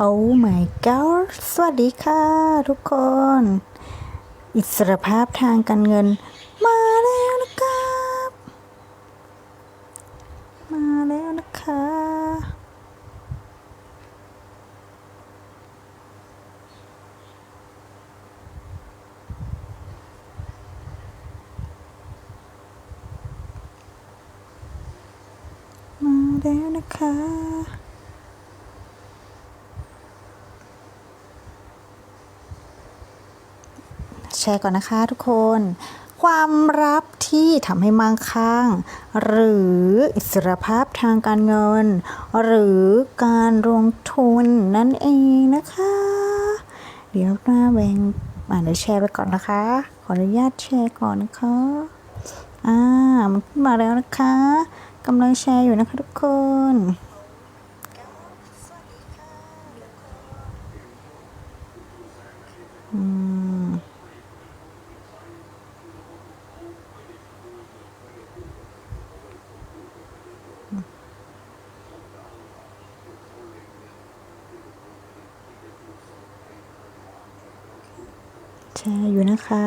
โอ้ my god สวัสดีค่ะทุกคน อิสรภาพทางการเงิน มาแล้วนะครับ มาแล้วนะคะ มาแล้วนะคะ ร์ก่อนนะคะทุกคน ความลับที่ทำให้มั่งคั่ง หรืออิสรภาพทางการเงิน หรือการลงทุนนั่นเองนะคะ เดี๋ยวหน้าแบ่งอ่านเดี๋ยวแชร์ไปก่อนนะคะ ขออนุญาตแชร์ก่อนนะคะอ่ามันขึ้นมาแล้วนะคะกำลังแชร์อยู่นะคะทุกคนอืม อยู่นะคะ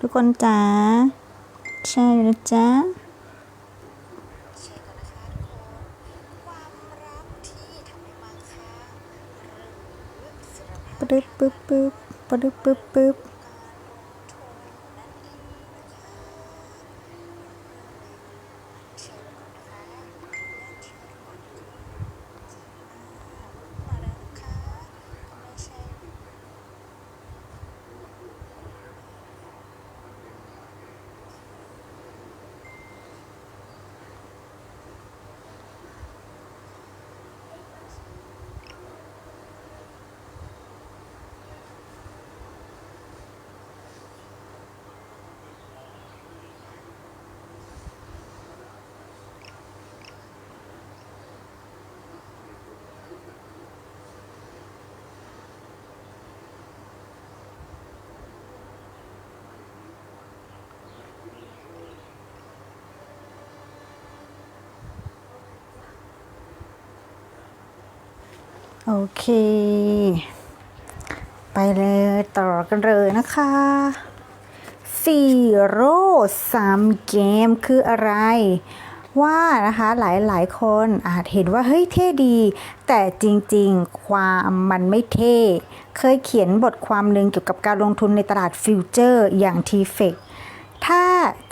ทุกคนจ๋าแชร์อยู่นะจ๊ะปึ๊บปึ๊บปึ๊บปึ๊บปึ๊บปึ๊บ โอเค ไปเลยต่อกันเลยนะคะซีโร่ซัมเกมคืออะไร ว่านะคะหลายๆ คนอาจเห็นว่าเฮ้ยเท่ดี แต่จริงๆ ความมันไม่เท่ เคยเขียนบทความหนึ่งเกี่ยวกับการลงทุนในตลาดฟิวเจอร์อย่าง t f e c ถ้า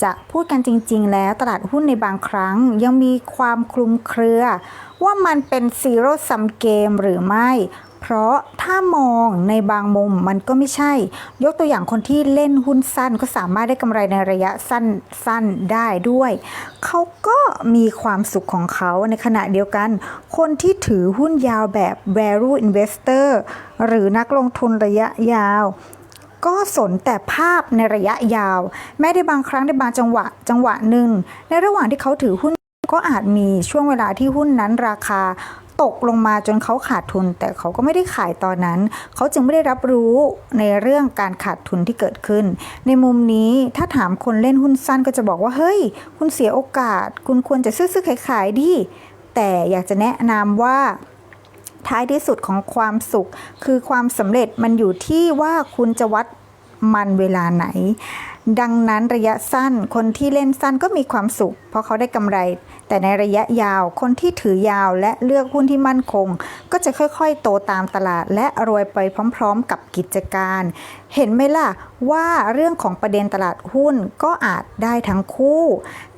จะพูดกันจริง ๆ แล้วตลาดหุ้นในบางครั้งยังมีความคลุมเครือ ว่ามันเป็นซีโร่ซัมเกมหรือไม่ เพราะถ้ามองในบางมุมมันก็ไม่ใช่ ยกตัวอย่างคนที่เล่นหุ้นสั้นก็สามารถได้กำไรในระยะสั้นสั้นได้ด้วย เขาก็มีความสุขของเขาในขณะเดียวกัน คนที่ถือหุ้นยาวแบบ value investor หรือนักลงทุนระยะยาว ก็สนแต่ภาพในระยะยาว แม้ในบางครั้งในบางจังหวะจังหวะหนึ่ง ในระหว่างที่เขาถือหุ้นก็อาจมีช่วงเวลาที่หุ้นนั้นราคาตกลงมาจนเขาขาดทุน แต่เขาก็ไม่ได้ขายตอนนั้น เขาจึงไม่ได้รับรู้ในเรื่องการขาดทุนที่เกิดขึ้น ในมุมนี้ถ้าถามคนเล่นหุ้นสั้นก็จะบอกว่าเฮ้ย คุณเสียโอกาส คุณควรจะซื้อๆขายๆดิแต่อยากจะแนะนำว่า ท้ายที่สุดของความสุข คือความสำเร็จมันอยู่ที่ว่าคุณจะวัดมันเวลาไหน ดังนั้นระยะสั้นคนที่เล่นสั้นก็มีความสุข เพราะเขาได้กำไร แต่ในระยะยาวคนที่ถือยาวและเลือกหุ้นที่มั่นคง ก็จะค่อยๆ โตตามตลาดและรวยไปพร้อมๆ กับกิจการ เห็นไหมล่ะว่าเรื่องของประเด็นตลาดหุ้นก็อาจได้ทั้งคู่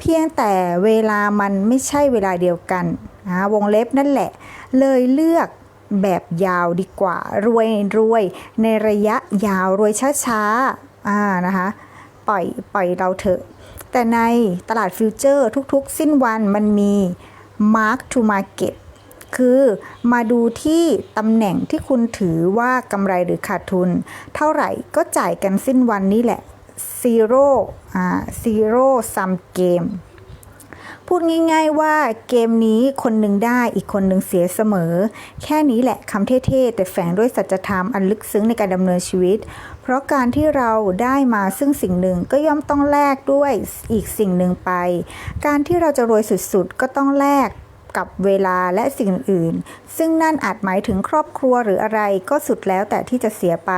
เพียงแต่เวลามันไม่ใช่เวลาเดียวกันนะวงเล็บนั่นแหละ เลยเลือกแบบยาวดีกว่า รวยรวยในระยะยาวรวยช้าๆอ่านะคะปล่อยปล่อยเราเถอะ แต่ในตลาดฟิวเจอร์ทุกๆ สิ้นวันมันมี Mark to Market คือมาดูที่ตำแหน่งที่คุณถือว่ากำไรหรือขาดทุน เท่าไหร่ก็จ่ายกันสิ้นวันนี่แหละ Zero อ่า Zero Sum Game พูดง่าย ๆ ว่าเกมนี้คนหนึ่งได้อีกคนหนึ่งเสียเสมอ แค่นี้แหละคำเท่ๆแต่แฝงด้วยสัจธรรมอันลึกซึ้งในการดำเนินชีวิต เพราะการที่เราได้มาซึ่งสิ่งหนึ่งก็ย่อมต้องแลกด้วยอีกสิ่งหนึ่งไป การที่เราจะรวยสุดๆ ก็ต้องแลก กับเวลาและสิ่งอื่น ซึ่งนั่นอาจหมายถึงครอบครัวหรืออะไรก็สุดแล้วแต่ที่จะเสียไป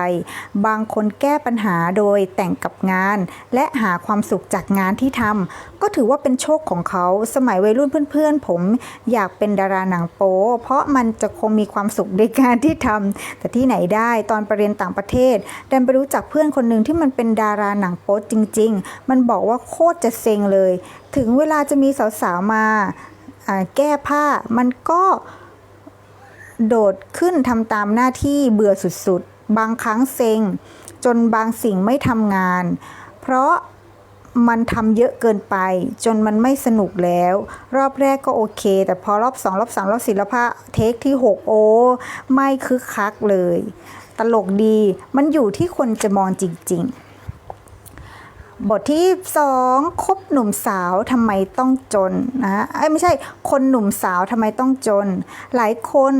บางคนแก้ปัญหาโดยแต่งกับงาน และหาความสุขจากงานที่ทำก็ถือว่าเป็นโชคของเขา สมัยวัยรุ่นเพื่อนๆ ผมอยากเป็นดาราหนังโป๊เพราะมันจะคงมีความสุขในการที่ทำแต่ที่ไหนได้ตอนไปเรียนต่างประเทศดันไปรู้จักเพื่อนคนหนึ่งที่มันเป็นดาราหนังโป๊จริง ๆ มันบอกว่าโคตรจะเซ็งเลย ถึงเวลาจะมีสาวๆมาอ่า แก้ผ้ามันก็โดดขึ้นทำตามหน้าที่เบื่อสุดๆ บางครั้งเซ็ง จนบางสิ่งไม่ทำงาน เพราะมันทำเยอะเกินไป จนมันไม่สนุกแล้ว รอบแรกก็โอเค แต่พอรอบสองรอบสามรอบสี่รอบห้าเทคที่หกโอ้ไม่คึกคักเลย ตลกดีมันอยู่ที่คนจะมองจริง ๆ บทที่สองคบหนุ่มสาวทำไมต้องจนนะไอ้ไม่ใช่คนหนุ่มสาวทำไมต้องจน หลายคน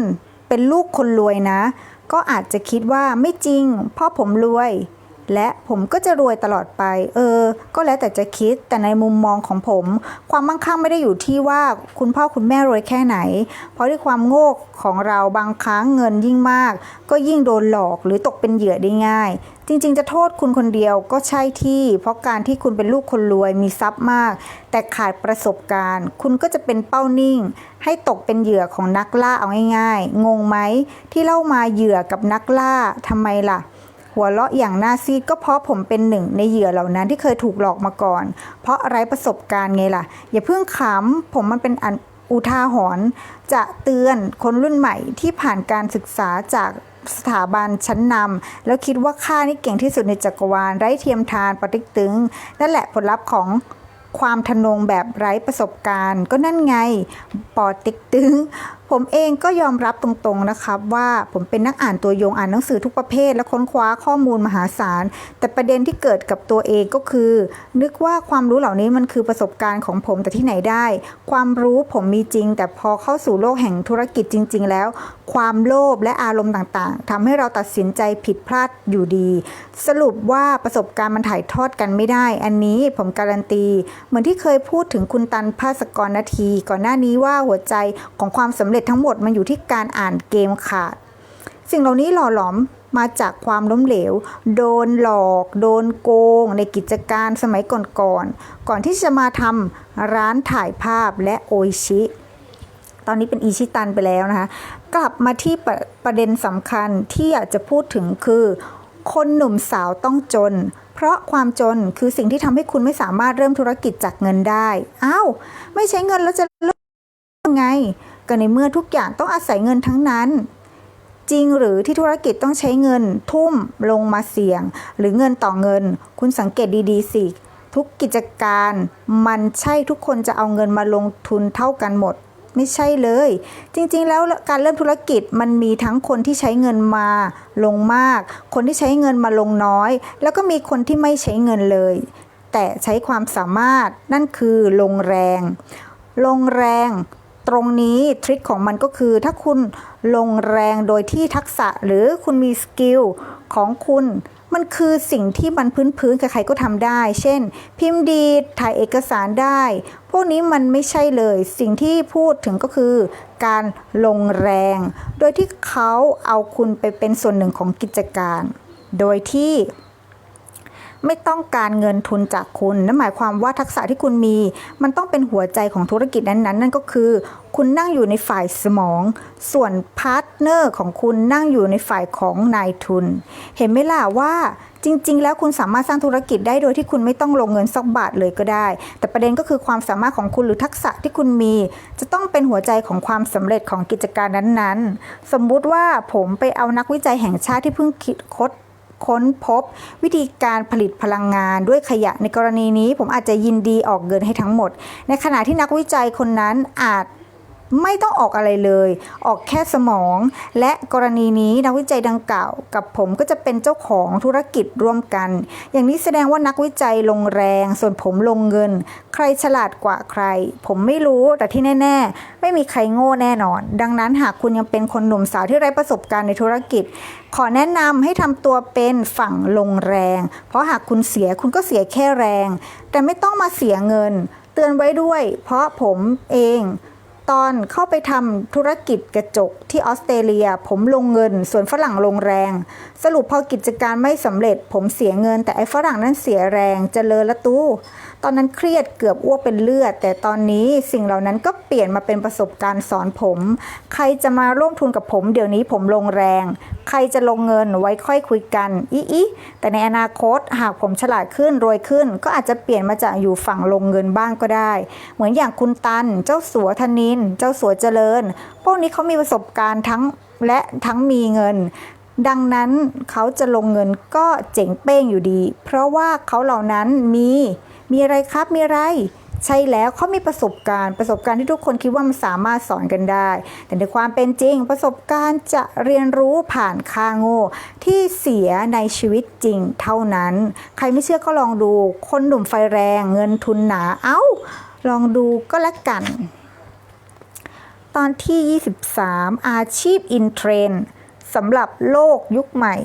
เป็นลูกคนรวยนะ ก็อาจจะคิดว่าไม่จริงพ่อผมรวย และผมก็จะรวยตลอดไป เออ ก็แล้วแต่จะคิด แต่ในมุมมองของผม ความมั่งคั่งไม่ได้อยู่ที่ว่าคุณพ่อคุณแม่รวยแค่ไหน เพราะด้วยความโง่ของเราบางครั้งเงินยิ่งมาก ก็ยิ่งโดนหลอกหรือตกเป็นเหยื่อได้ง่าย จริง ๆ จะโทษคุณคนเดียวก็ใช่ที่ เพราะการที่คุณเป็นลูกคนรวยมีทรัพย์มาก แต่ขาดประสบการณ์ คุณก็จะเป็นเป้านิ่ง ให้ตกเป็นเหยื่อของนักล่าเอาง่ายๆ งงไหมที่เล่ามาเหยื่อกับนักล่าทำไมล่ะ หัวเราะอย่างหน้าซีดก็เพราะผมเป็นหนึ่งในเหยื่อเหล่านั้นที่เคยถูกหลอกมาก่อน เพราะไร้ประสบการณ์ไงล่ะ อย่าเพิ่งขำผมมันเป็นอันอุทาหรณ์จะเตือนคนรุ่นใหม่ที่ผ่านการศึกษาจากสถาบันชั้นนำแล้วคิดว่าข้านี่เก่งที่สุดในจักรวาลไร้เทียมทานปฏิกตึง นั่นแหละผลลัพธ์ของความทะนงแบบไร้ประสบการณ์ ก็นั่นไงปอติ๊กตึง ผมเองก็ยอมรับตรงๆนะครับว่าผมเป็นนักอ่านตัวยงอ่านหนังสือทุกประเภทและค้นคว้าข้อมูลมหาศาล แต่ประเด็นที่เกิดกับตัวเองก็คือ นึกว่าความรู้เหล่านี้มันคือประสบการณ์ของผมแต่ที่ไหนได้ ความรู้ผมมีจริง แต่พอเข้าสู่โลกแห่งธุรกิจจริง ๆ แล้ว ความโลภและอารมณ์ต่างๆทำให้เราตัดสินใจผิดพลาดอยู่ดี สรุปว่าประสบการณ์มันถ่ายทอดกันไม่ได้ อันนี้ผมการันตี เหมือนที่เคยพูดถึงคุณตันภาสกรนาที ก่อนหน้านี้ว่าหัวใจของความสำเร็จทั้งหมดมันอยู่ที่การอ่านเกมขาด สิ่งเหล่านี้หล่อหลอมมาจากความล้มเหลว โดนหลอก โดนโกง ในกิจการสมัยก่อนๆก่อนก่อนที่จะมาทำร้านถ่ายภาพและโอิชิ ตอนนี้เป็นอีชิตันไปแล้วนะคะ กลับมาที่ประประเด็นสำคัญที่อยากจะพูดถึงคือ คนหนุ่มสาวต้องจน เพราะความจนคือสิ่งที่ทำให้คุณไม่สามารถเริ่มธุรกิจจากเงินได้ อ้าว ไม่ใช้เงินแล้วจะเริ่มยังไง ก็ในเมื่อทุกอย่างต้องอาศัยเงินทั้งนั้น จริงหรือที่ธุรกิจต้องใช้เงินทุ่มลงมาเสี่ยง หรือเงินต่อเงิน คุณสังเกตดีๆสิทุกกิจการมันใช่ทุกคนจะเอาเงินมาลงทุนเท่ากันหมด ไม่ใช่เลย จริงๆ แล้วการเริ่มธุรกิจมันมีทั้งคนที่ใช้เงินมาลงมาก คนที่ใช้เงินมาลงน้อย แล้วก็มีคนที่ไม่ใช้เงินเลย แต่ใช้ความสามารถนั่นคือลงแรง ลงแรง ตรงนี้ทริคของมันก็คือถ้าคุณลงแรงโดยที่ทักษะหรือคุณมีสกิลของคุณมันคือสิ่งที่มันพื้นๆใครๆก็ทำได้ เช่น พิมพ์ดีดถ่ายเอกสารได้ พวกนี้มันไม่ใช่เลย สิ่งที่พูดถึงก็คือ การลงแรง โดยที่เขาเอาคุณไปเป็นส่วนหนึ่งของกิจการ โดยที่ ไม่ต้องการเงินทุนจากคุณ นั่นหมายความว่าทักษะที่คุณมี มันต้องเป็นหัวใจของธุรกิจนั้นๆ นั่นก็คือ คุณนั่งอยู่ในฝ่ายสมอง ส่วนพาร์ทเนอร์ของคุณนั่งอยู่ในฝ่ายของนายทุน เห็นไหมล่ะว่าจริง ๆ แล้วคุณสามารถสร้างธุรกิจได้โดยที่คุณไม่ต้องลงเงินสักบาทเลยก็ได้ แต่ประเด็นก็คือความสามารถของคุณหรือทักษะที่คุณมี จะต้องเป็นหัวใจของความสำเร็จของกิจการนั้นๆ สมมุติว่าผมไปเอานักวิจัยแห่งชาติที่เพิ่งคิดคด ค้นพบ วิธีการผลิตพลังงานด้วยขยะในกรณีนี้ ผมอาจจะยินดีออกเงินให้ทั้งหมด ในขณะที่นักวิจัยคนนั้นอาจ ไม่ต้องออกอะไรเลย ออกแค่สมอง และกรณีนี้นักวิจัยดังกล่าว กับผมก็จะเป็นเจ้าของธุรกิจร่วมกัน อย่างนี้แสดงว่านักวิจัยลงแรง ส่วนผมลงเงิน ใครฉลาดกว่าใคร ผมไม่รู้แต่ที่แน่ ๆ ไม่มีใครโง่แน่นอน ดังนั้นหากคุณยังเป็นคนหนุ่มสาวที่ไร้ประสบการณ์ในธุรกิจ ขอแนะนำให้ทำตัวเป็นฝั่งลงแรง เพราะหากคุณเสียคุณก็เสียแค่แรง แต่ไม่ต้องมาเสียเงิน เตือนไว้ด้วย เพราะผมเอง ตอนเข้าไปทำธุรกิจกระจกที่ออสเตรเลีย ผมลงเงิน ส่วนฝรั่งลงแรง สรุปพอกิจการไม่สำเร็จ ผมเสียเงิน แต่ไอ้ฝรั่งนั้นเสียแรงเจริญละตู้ ตอนนั้นเครียดเกือบอ้วกเป็นเลือด แต่ตอนนี้สิ่งเหล่านั้นก็เปลี่ยนมาเป็นประสบการณ์สอนผม ใครจะมาร่วมทุนกับผมเดี๋ยวนี้ผมลงแรง ใครจะลงเงินไว้ค่อยคุยกันอีอีแต่ในอนาคตหากผมฉลาดขึ้นรวยขึ้น ก็อาจจะเปลี่ยนมาจากอยู่ฝั่งลงเงินบ้างก็ได้ เหมือนอย่างคุณตันเจ้าสัวธนินเจ้าสัวเจริญ พวกนี้เขามีประสบการณ์ทั้งและทั้งมีเงิน ดังนั้นเขาจะลงเงินก็เจ๋งเป้งอยู่ดี เพราะว่าเขาเหล่านั้นมีมีอะไรครับมีอะไรใช่แล้วเขามีประสบการณ์ประสบการณ์ที่ทุกคนคิดว่ามันสามารถสอนกันได้ แต่ในความเป็นจริง ประสบการณ์จะเรียนรู้ผ่านค่าโง่ที่เสียในชีวิตจริงเท่านั้น ใครไม่เชื่อก็ลองดู คนหนุ่มไฟแรง เงินทุนหนาเอ้า ลองดูก็แล้วกัน ตอนที่ 23 อาชีพอินเทรนด์สำหรับโลกยุคใหม่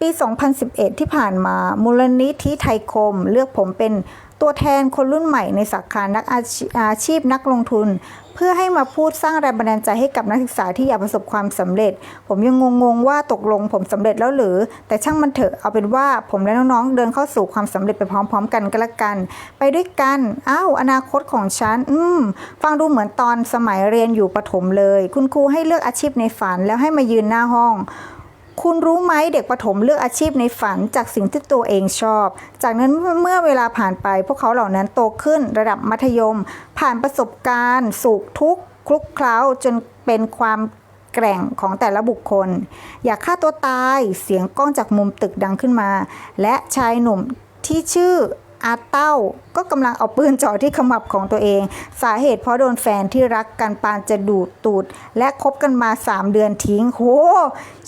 ปี 2011 ที่ผ่านมา มูลนิธิไทยคม เลือกผมเป็นตัวแทนคนรุ่นใหม่ในสาขานักอาอาชีพนักลงทุน เพื่อให้มาพูดสร้างแรงบันดาลใจให้กับนักศึกษาที่อยากประสบความสำเร็จ ผมยังงงๆว่าตกลงผมสำเร็จแล้วหรือ แต่ช่างมันเถอะเอาเป็นว่าผมและน้องๆเดินเข้าสู่ความสำเร็จไปพร้อม ๆ กันก็แล้วกัน ไปด้วยกันอ้าวอนาคตของฉันอืมฟังดูเหมือนตอนสมัยเรียนอยู่ประถมเลย คุณครูให้เลือกอาชีพในฝันแล้วให้มายืนหน้าห้อง คุณรู้ไหมเด็กประถมเลือกอาชีพในฝันจากสิ่งที่ตัวเองชอบ จากนั้นเมื่อเวลาผ่านไป พวกเขาเหล่านั้นโตขึ้นระดับมัธยม ผ่านประสบการณ์สุขทุกข์คลุกเคล้าจนเป็นความแกร่งของแต่ละบุคคล อยากฆ่าตัวตายเสียงกล้องจากมุมตึกดังขึ้นมา และชายหนุ่มที่ชื่อ อาเต้าก็กำลังเอาปืนจ่อที่ขมับของตัวเอง สาเหตุเพราะโดนแฟนที่รักกันปานจะดูดตูด และคบกันมา 3 เดือนทิ้งโห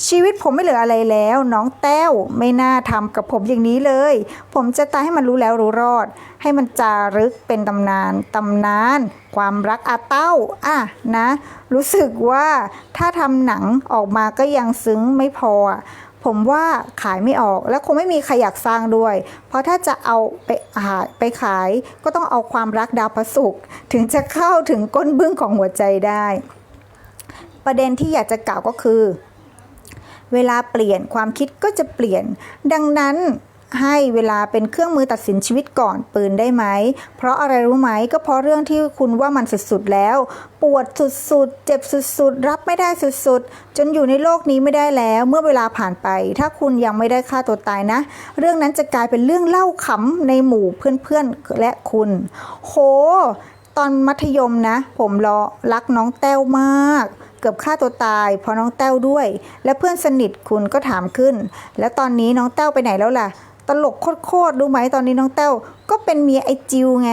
ชีวิตผมไม่เหลืออะไรแล้ว น้องแต้วไม่น่าทำกับผมอย่างนี้เลย ผมจะตายให้มันรู้แล้วรู้รอด ให้มันจารึกเป็นตำนานตำนาน ความรักอาเต้าอะนะ รู้สึกว่าถ้าทำหนังออกมาก็ยังซึ้งไม่พอ ผมว่าขายไม่ออกและคงไม่มีใครอยากสร้างด้วย เพราะถ้าจะเอาไปหาไปขายก็ต้องเอาความรักดาวพระศุกร์ถึงจะเข้าถึงก้นบึ้งของหัวใจได้ ประเด็นที่อยากจะกล่าวก็คือ เวลาเปลี่ยนความคิดก็จะเปลี่ยน ดังนั้น ให้เวลาเป็นเครื่องมือตัดสินชีวิตก่อนปืนได้ไหม เพราะอะไรรู้ไหมก็เพราะเรื่องที่คุณว่ามันสุดๆแล้ว ปวดสุดๆ เจ็บสุดๆ รับไม่ได้สุดๆ จนอยู่ในโลกนี้ไม่ได้แล้ว เมื่อเวลาผ่านไป ถ้าคุณยังไม่ได้ฆ่าตัวตายนะ เรื่องนั้นจะกลายเป็นเรื่องเล่าขำในหมู่เพื่อนๆ และคุณ โห ตอนมัธยมนะ ผมรอรักน้องแต้วมากเกือบฆ่าตัวตายเพราะน้องแต้วด้วย และเพื่อนสนิทคุณก็ถามขึ้น แล้วตอนนี้น้องแต้วไปไหนแล้วล่ะ ตลกโคตรๆรู้ไหมตอนนี้น้องแต้วก็เป็นเมียไอจิวไง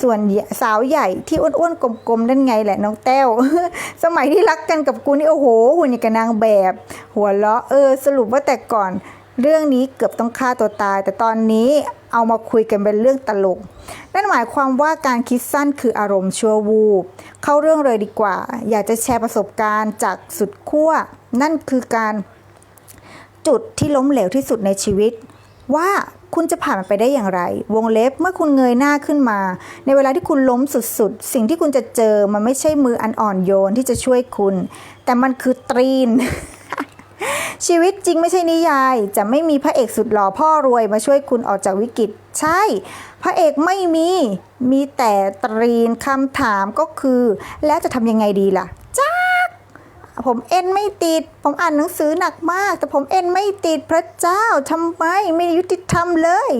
ส่วนสาวใหญ่ที่อ้วนๆกลมๆนั่นไงแหละน้องแต้ว สมัยที่รักกันกับกูนี่โอ้โหหุ่นอย่างกับนางแบบ หัวเราะเออ สรุปว่าแต่ก่อน เรื่องนี้เกือบต้องฆ่าตัวตาย แต่ตอนนี้เอามาคุยกันเป็นเรื่องตลก นั่นหมายความว่าการคิดสั้นคืออารมณ์ชั่ววูบ เข้าเรื่องเลยดีกว่า อยากจะแชร์ประสบการณ์จากสุดขั้วนั่นคือการจุดที่ล้มเหลวที่สุดในชีวิต ว่าคุณจะผ่านมันไปได้อย่างไร วงเล็บเมื่อคุณเงยหน้าขึ้นมา ในเวลาที่คุณล้มสุดๆ สิ่งที่คุณจะเจอมันไม่ใช่มืออันอ่อนโยนที่จะช่วยคุณ แต่มันคือตรีน ชีวิตจริงไม่ใช่นิยาย จะไม่มีพระเอกสุดหล่อพ่อรวยมาช่วยคุณออกจากวิกฤต ใช่ พระเอกไม่มี มีแต่ตรีนคำถามก็คือ แล้วจะทำยังไงดีล่ะ ผมเอ็นไม่ติด ผมอ่านหนังสือหนักมาก แต่ผมเอ็นไม่ติดพระเจ้าทำไมไม่ยุติธรรมเลย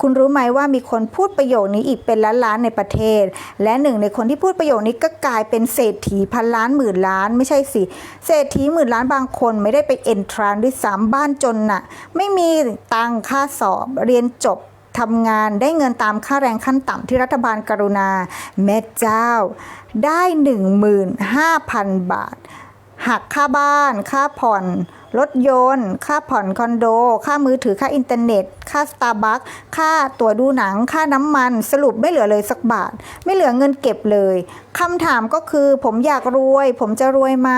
คุณรู้ไหมว่ามีคนพูดประโยคนี้อีกเป็นล้านๆในประเทศ และหนึ่งในคนที่พูดประโยคนี้ก็กลายเป็นเศรษฐีพันล้านหมื่นล้านไม่ใช่สิเศรษฐีหมื่นล้านบางคนไม่ได้ไปเอนทรานด้วยซ้ำบ้านจนน่ะ ไม่มีตังค่าสอบเรียนจบทำงานได้เงินตามค่าแรงขั้นต่ำที่รัฐบาลกรุณาแม่เจ้า ได้ 15,000 บาท หักค่าบ้าน ค่าผ่อน รถยนต์ ค่าผ่อนคอนโด ค่ามือถือ ค่าอินเทอร์เน็ต ค่าสตาร์บัค ค่าตั๋วดูหนัง ค่าน้ำมัน สรุปไม่เหลือเลยสักบาท ไม่เหลือเงินเก็บเลยคำถามก็คือผมอยากรวย ผมจะรวยไหม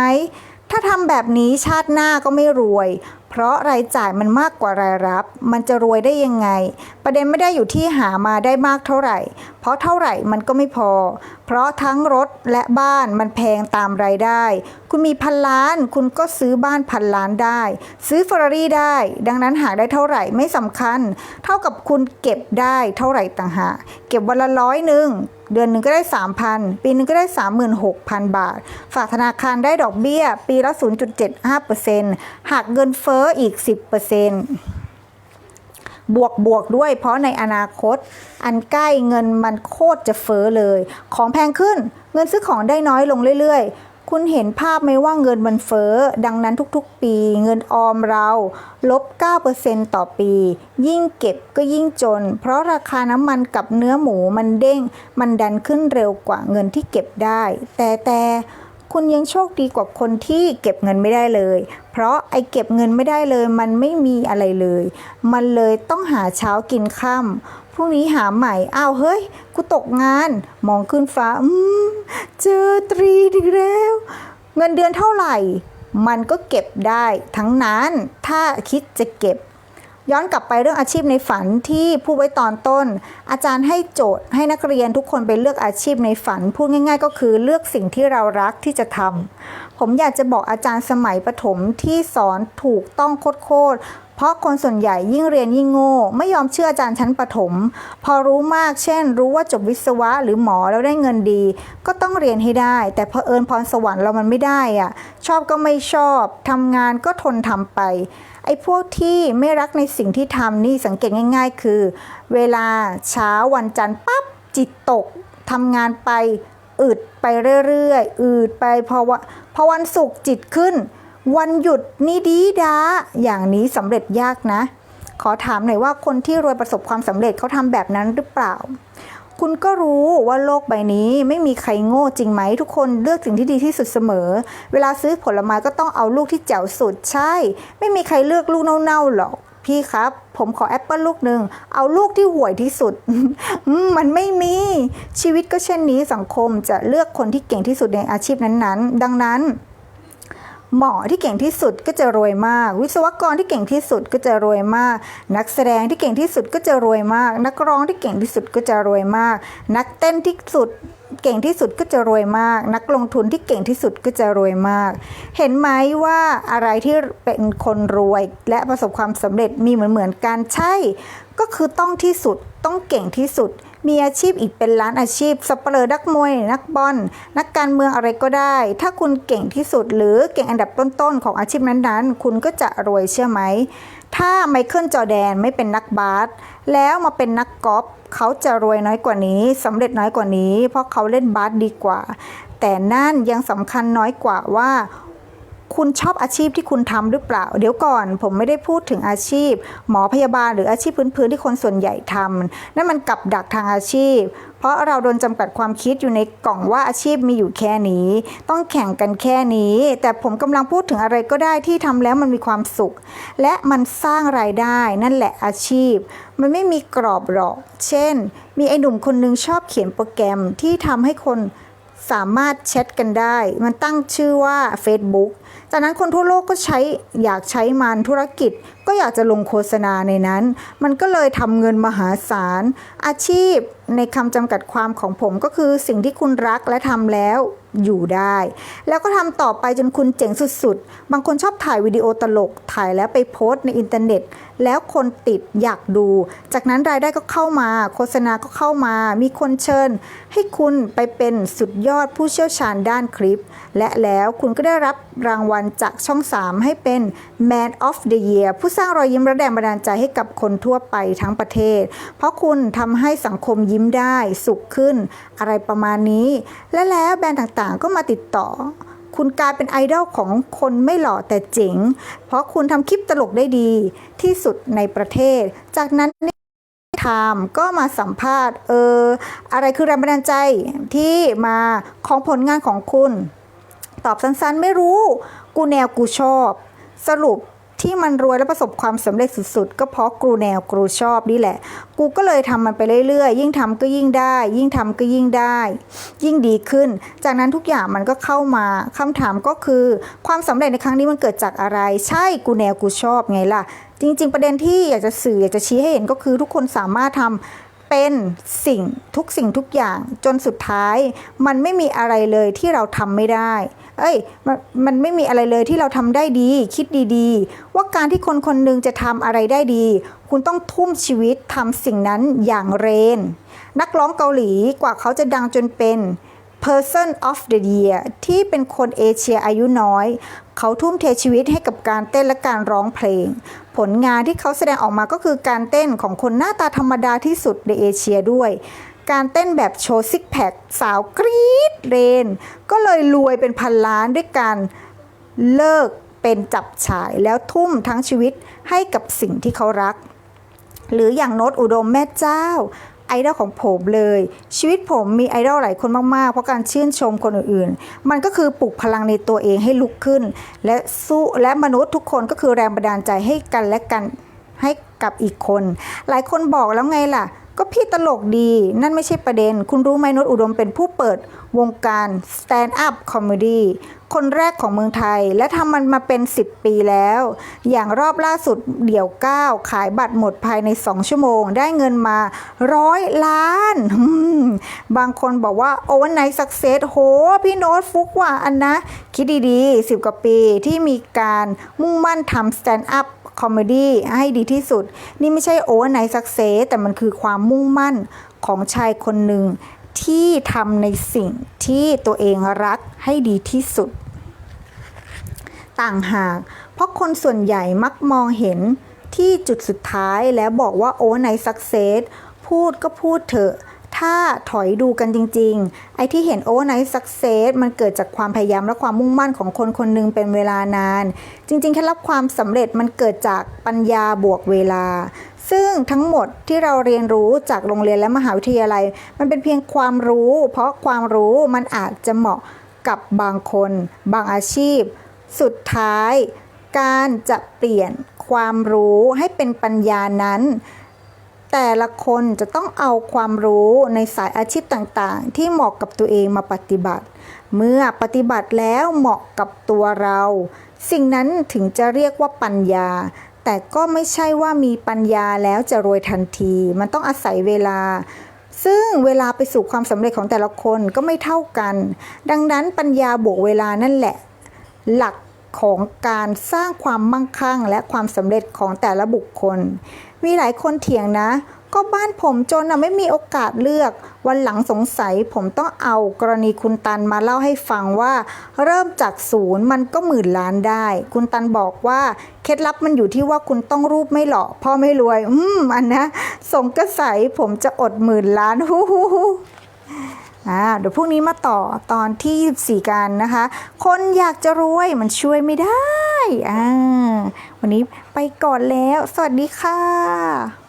ถ้าทำแบบนี้ชาติหน้าก็ไม่รวย เพราะรายจ่ายมันมากกว่ารายรับ มันจะรวยได้ยังไง ประเด็นไม่ได้อยู่ที่หามาได้มากเท่าไหร่ เพราะเท่าไหร่มันก็ไม่พอ เพราะทั้งรถและบ้านมันแพงตามรายได้ คุณมีพันล้าน คุณก็ซื้อบ้านพันล้านได้ ซื้อเฟอร์รารี่ได้ ดังนั้นหาได้เท่าไหร่ไม่สำคัญ เท่ากับคุณเก็บได้เท่าไหร่ต่างหาก เก็บวันละร้อยหนึ่งเดือนหนึ่งก็ได้ 3,000 ปีหนึงก็ได้ 36,000 บาท ฝากธนาคารได้ดอกเบี้ย ปีละ 0.75%หักเงินเฟ้ออีก 10%บวกบวกด้วยเพราะในอนาคต อันใกล้เงินมันโคตรจะเฟ้อเลย ของแพงขึ้นเงินซื้อของได้น้อยลงเรื่อยๆ คุณเห็นภาพไหมว่าเงินมันเฟ้อ ดังนั้นทุกๆ ปีเงินออมเราลบ 9%ต่อปี ยิ่งเก็บก็ยิ่งจน เพราะราคาน้ำมันกับเนื้อหมูมันเด้ง มันดันขึ้นเร็วกว่าเงินที่เก็บได้ แต่แต่คุณยังโชคดีกว่าคนที่เก็บเงินไม่ได้เลย ราะไอเก็บเงินไม่ได้เลย มันไม่มีอะไรเลย มันเลยต้องหาเช้ากินค่ำพรุ่งนี้หาใหม่ อ้าวเฮ้ย กูตกงาน มองขึ้นฟ้า อืม เจอตรีอีกแล้ว เงินเดือนเท่าไหร่ มันก็เก็บได้ทั้งนั้น ถ้าคิดจะเก็บ ย้อนกลับไปเรื่องอาชีพในฝันที่พูดไว้ตอนต้น อาจารย์ให้โจทย์ให้นักเรียนทุกคนไปเลือกอาชีพในฝัน พูดง่ายๆ ก็คือเลือกสิ่งที่เรารักที่จะทำผมอยากจะบอกอาจารย์สมัยประถมที่สอนถูกต้องโคตรๆเพราะคนส่วนใหญ่ยิ่งเรียนยิ่งโง่ ไม่ยอมเชื่ออาจารย์ชั้นประถม พอรู้มากเช่น รู้ว่าจบวิศวะหรือหมอแล้วได้เงินดี ก็ต้องเรียนให้ได้ แต่เผอิญพรสวรรค์เรามันไม่ได้อะชอบก็ไม่ชอบทำงานก็ทนทำไป ไอ้พวกที่ไม่รักในสิ่งที่ทำนี่สังเกตง่าย ๆ คือ เวลาเช้าวันจันทร์ปั๊บจิตตกทำงานไปอึดไปเรื่อยๆอืดไปพอวะพอวันศุกร์จิตขึ้น วันหยุดนี่ดีดาอย่างนี้สำเร็จยากนะ ขอถามหน่อยว่าคนที่รวยประสบความสำเร็จเขาทำแบบนั้นหรือเปล่า คุณก็รู้ว่าโลกใบนี้ไม่มีใครโง่จริงไหม ทุกคนเลือกสิ่งที่ดีที่สุดเสมอ เวลาซื้อผลไม้ก็ต้องเอาลูกที่แจ๋วสุดใช่ ไม่มีใครเลือกลูกเน่าๆหรอกพี่ครับ ผมขอแอปเปิลลูกหนึ่ง เอาลูกที่ห่วยที่สุดมมันไม่มี ชีวิตก็เช่นนี้สังคมจะเลือกคนที่เก่งที่สุดในอาชีพนั้นๆ ดังนั้น หมอที่เก่งที่สุดก็จะรวยมาก วิศวกรที่เก่งที่สุดก็จะรวยมาก นักแสดงที่เก่งที่สุดก็จะรวยมาก นักร้องที่เก่งที่สุดก็จะรวยมาก นักเต้นที่สุดเก่งที่สุดก็จะรวยมาก นักลงทุนที่เก่งที่สุดก็จะรวยมาก เห็นไหมว่าอะไรที่เป็นคนรวยและประสบความสำเร็จมีเหมือนเหมือนๆกันใช่ ก็คือต้องที่สุดต้องเก่งที่สุด มีอาชีพอีกเป็นล้านอาชีพสับเปลือนักมวย นักบอลนักการเมืองอะไรก็ได้ ถ้าคุณเก่งที่สุดหรือเก่งอันดับต้นๆของอาชีพนั้นๆ คุณก็จะรวยเชื่อไหม ถ้าไมเคิลจอแดนไม่เป็นนักบาสแล้วมาเป็นนักกอล์ฟเขาจะรวยน้อยกว่านี้สำเร็จน้อยกว่านี้ เพราะเขาเล่นบาสดีกว่า แต่นั่นยังสำคัญน้อยกว่าว่า คุณชอบอาชีพที่คุณทำหรือเปล่า เดี๋ยวก่อนผมไม่ได้พูดถึงอาชีพ หมอพยาบาลหรืออาชีพพื้นๆที่คนส่วนใหญ่ทำนั่นมันกับดักทางอาชีพ เพราะเราโดนจำกัดความคิดอยู่ในกล่องว่าอาชีพมีอยู่แค่นี้ ต้องแข่งกันแค่นี้ แต่ผมกำลังพูดถึงอะไรก็ได้ที่ทำแล้วมันมีความสุข และมันสร้างรายได้นั่นแหละอาชีพ มันไม่มีกรอบหรอก เช่น มีไอ้หนุ่มคนนึงชอบเขียนโปรแกรมที่ทำให้คนสามารถแชทกันได้ มันตั้งชื่อว่า Facebook จากนั้นคนทั่วโลกก็ใช้อยากใช้มันธุรกิจ ก็อยากจะลงโฆษณาในนั้น มันก็เลยทำเงินมหาศาล อาชีพในคำจำกัดความของผมก็คือสิ่งที่คุณรักและทำแล้ว อยู่ได้ แล้วก็ทำต่อไปจนคุณเจ๋งสุดๆ บางคนชอบถ่ายวิดีโอตลก ถ่ายแล้วไปโพสต์ในอินเทอร์เน็ต แล้วคนติดอยากดู จากนั้นรายได้ก็เข้ามา โฆษณาก็เข้ามา มีคนเชิญ ให้คุณไปเป็นสุดยอดผู้เชี่ยวชาญด้านคลิป และแล้วคุณก็ได้รับรางวัลจากช่อง 3 ให้เป็น Man of the Year ผู้สร้างรอยยิ้มและแรงบันดาลใจให้กับคนทั่วไปทั้งประเทศ เพราะคุณทำให้สังคมยิ้มได้สุขขึ้น อะไรประมาณนี้ และแล้วแบรนด์ต่างๆ ก็มาติดต่อ คุณกลายเป็นไอดอลของคนไม่หล่อแต่เจ๋ง เพราะคุณทำคลิปตลกได้ดีที่สุดในประเทศ จากนั้นไทม์ก็มาสัมภาษณ์ เออ อะไรคือแรงบันดาลใจที่มาของผลงานของคุณ ตอบสั้นๆไม่รู้ กูแนวกูชอบ สรุป ที่มันรวยและประสบความสำเร็จสุดๆ ก็เพราะกูแนวกูชอบนี่แหละ กูก็เลยทำมันไปเรื่อยๆ ยิ่งทำก็ยิ่งได้ ยิ่งทำก็ยิ่งได้ ยิ่งดีขึ้น จากนั้นทุกอย่างมันก็เข้ามาคำถามก็คือ ความสำเร็จในครั้งนี้มันเกิดจากอะไร ใช่กูแนวกูชอบไงล่ะ จริง ๆ ประเด็นที่อยากจะสื่ออยากจะชี้ให้เห็นก็คือทุกคนสามารถทำเป็นสิ่งทุกสิ่งทุกอย่างจนสุดท้าย มันไม่มีอะไรเลยที่เราทำไม่ได้ เอ้ยมันมันไม่มีอะไรเลยที่เราทำได้ดี คิดดีๆ ว่าการที่คนคนหนึ่งจะทำอะไรได้ดี คุณต้องทุ่มชีวิตทำสิ่งนั้นอย่างเรน นักร้องเกาหลีกว่าเขาจะดังจนเป็น Person of the Year ที่เป็นคนเอเชียอายุน้อย เขาทุ่มเทชีวิตให้กับการเต้นและการร้องเพลง ผลงานที่เขาแสดงออกมาก็คือการเต้นของคนหน้าตาธรรมดาที่สุดในเอเชียด้วย การเต้นแบบโชว์ซิกแพคสาวกรี๊ดเรน ก็เลยรวยเป็นพันล้านด้วยการเลิกเป็นจับฉายแล้วทุ่มทั้งชีวิตให้กับสิ่งที่เขารัก หรืออย่างโน้ตอุดมแม่เจ้า ไอดอลของผมเลย ชีวิตผมมีไอดอลหลายคนมากๆ เพราะการชื่นชมคนอื่นๆ มันก็คือปลุกพลังในตัวเองให้ลุกขึ้น และสู้และมนุษย์ทุกคนก็คือแรงบันดาลใจให้กันและกันให้กับอีกคน หลายคนบอกแล้วไงล่ะ ก็พี่ตลกดีนั่นไม่ใช่ประเด็น คุณรู้ไหมโนตอุดมเป็นผู้เปิดวงการ Stand Up Comedy คนแรกของเมืองไทย และทำมันมาเป็น 10 ปีแล้ว อย่างรอบล่าสุดเดี่ยวก้าวขายบัตรหมดภายใน 2 ชั่วโมง ได้เงินมาร้อยล้าน บางคนบอกว่าโอเวอร์ไนท์สักเซสโห พี่โน้ตฟุกว่าอันนะ คิดดีๆ 10 กว่าปีที่มีการมุ่งมั่นทำ Stand Up คอมเมดี้ให้ดีที่สุด นี่ไม่ใช่โอเวอร์ไนท์สักเซสแต่มันคือความมุ่งมั่นของชายคนหนึ่งที่ทำในสิ่งที่ตัวเองรักให้ดีที่สุด ต่างหาก เพราะคนส่วนใหญ่มักมองเห็นที่จุดสุดท้ายแล้วบอกว่าโอ้ในสักเซสพูดก็พูดเถอะ ถ้าถอยดูกันจริง ๆ ไอ้ที่เห็นโอ้ในสักเซสมันเกิดจากความพยายามและความมุ่งมั่นของคนคนหนึงเป็นเวลานาน จริงๆแค่รับความสำเร็จมันเกิดจากปัญญาบวกเวลา ซึ่งทั้งหมดที่เราเรียนรู้จากโรงเรียนและมหาวิทยาลัย มันเป็นเพียงความรู้ เพราะความรู้มันอาจจะเหมาะกับบางคน บางอาชีพ สุดท้าย การจะเปลี่ยนความรู้ให้เป็นปัญญานั้น แต่ละคนจะต้องเอาความรู้ในสายอาชีพต่างๆ ที่เหมาะกับตัวเองมาปฏิบัติ เมื่อปฏิบัติแล้วเหมาะกับตัวเรา สิ่งนั้นถึงจะเรียกว่าปัญญา แต่ก็ไม่ใช่ว่ามีปัญญาแล้วจะรวยทันที มันต้องอาศัยเวลา ซึ่งเวลาไปสู่ความสำเร็จของแต่ละคนก็ไม่เท่ากัน ดังนั้นปัญญาบวกเวลานั่นแหละ หลัก ของการสร้างความมั่งคั่ง และความสำเร็จของแต่ละบุคคล มีหลายคนเถียงนะ ก็บ้านผมจนอะไม่มีโอกาสเลือก วันหลังสงสัยผมต้องเอากรณีคุณตันมาเล่าให้ฟังว่า เริ่มจากศูนย์มันก็หมื่นล้านได้ คุณตันบอกว่าเคล็ดลับมันอยู่ที่ว่าคุณต้องรูปไม่หล่อพ่อไม่รวย อืมอันนะสงกระใสผมจะอดหมื่นล้านฮู้ฮู้ฮู้ อ่าเดี๋ยวพรุ่งนี้มาต่อตอนที่ 24 กันนะคะ คนอยากจะรวยมันช่วยไม่ได้อ่าวันนี้ไปก่อนแล้ว สวัสดีค่ะ